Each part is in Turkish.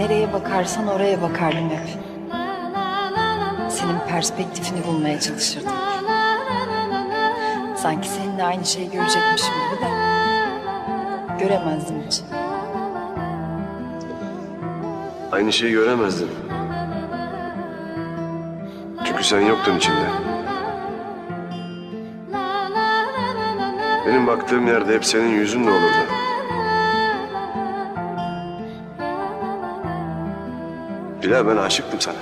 Nereye bakarsan oraya bakardım hep. Senin perspektifini bulmaya çalışırdım. Sanki seninle aynı şeyi görecekmişim gibi de göremezdim hiç. Aynı şeyi göremezdin. Çünkü sen yoktun içinde. Benim baktığım yerde hep senin yüzün de olurdu. Bilal ben aşıktım sana.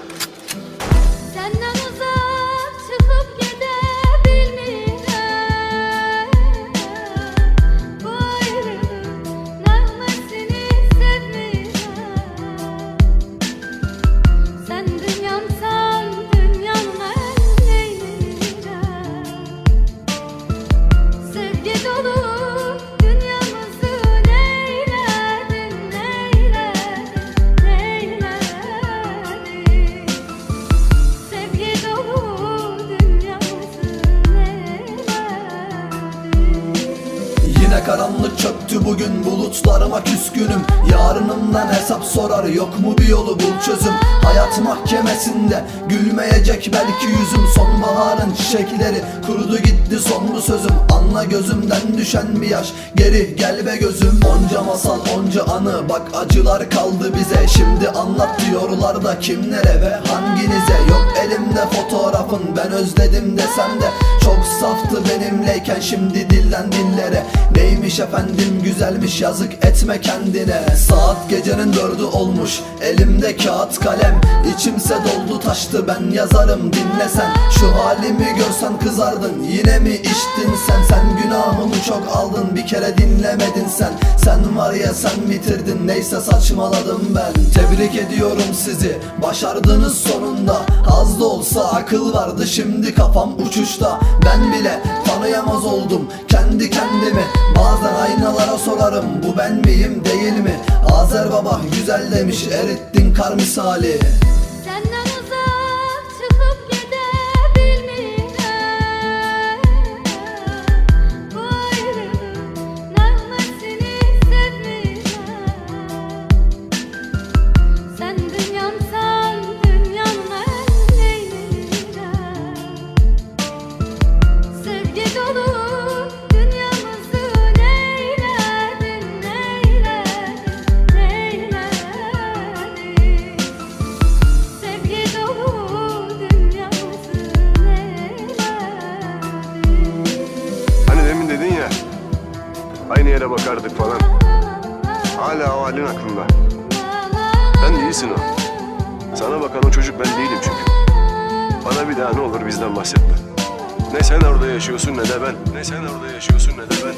Karanlık çöktü bugün bulutlarıma küskünüm. Yarınımdan hesap sorar yok mu bir yolu bul çözüm? Hayat mahkemesinde gülmeyecek belki yüzüm. Sonbaharın çiçekleri kurudu gitti son bu sözüm. Anla gözümden düşen bir yaş geri gel be gözüm. Onca masal onca anı bak acılar kaldı bize. Şimdi anlat diyorlar da kimlere ve hanginize? Yok elimde fotoğrafın ben özledim desem de. Çok saftı benimleyken şimdi dilden dillere Neymiş efendim güzelmiş yazık etme kendine. Saat gecenin dördü olmuş elimde kağıt kalem. İçimse doldu taştı ben yazarım dinlesen Şu halimi görsen kızardın yine mi içtin sen? Sen günahımı çok aldın bir kere dinlemedin sen Sen var ya sen bitirdin neyse saçmaladım ben. Tebrik ediyorum sizi başardınız sonunda. Az da olsa akıl vardı şimdi kafam uçuşta. Ben bile tanıyamaz oldum kendi kendimi. Bazen aynalara sorarım bu ben miyim değil mi? Azer baba güzel demiş erittin kar misali aynı yere bakardık falan. Hala o halin aklımda. Sen değilsin o. Sana bakan o çocuk ben değilim çünkü. Bana bir daha ne olur bizden bahsetme. Ne sen orada yaşıyorsun ne de ben. Ne sen orada yaşıyorsun ne de ben.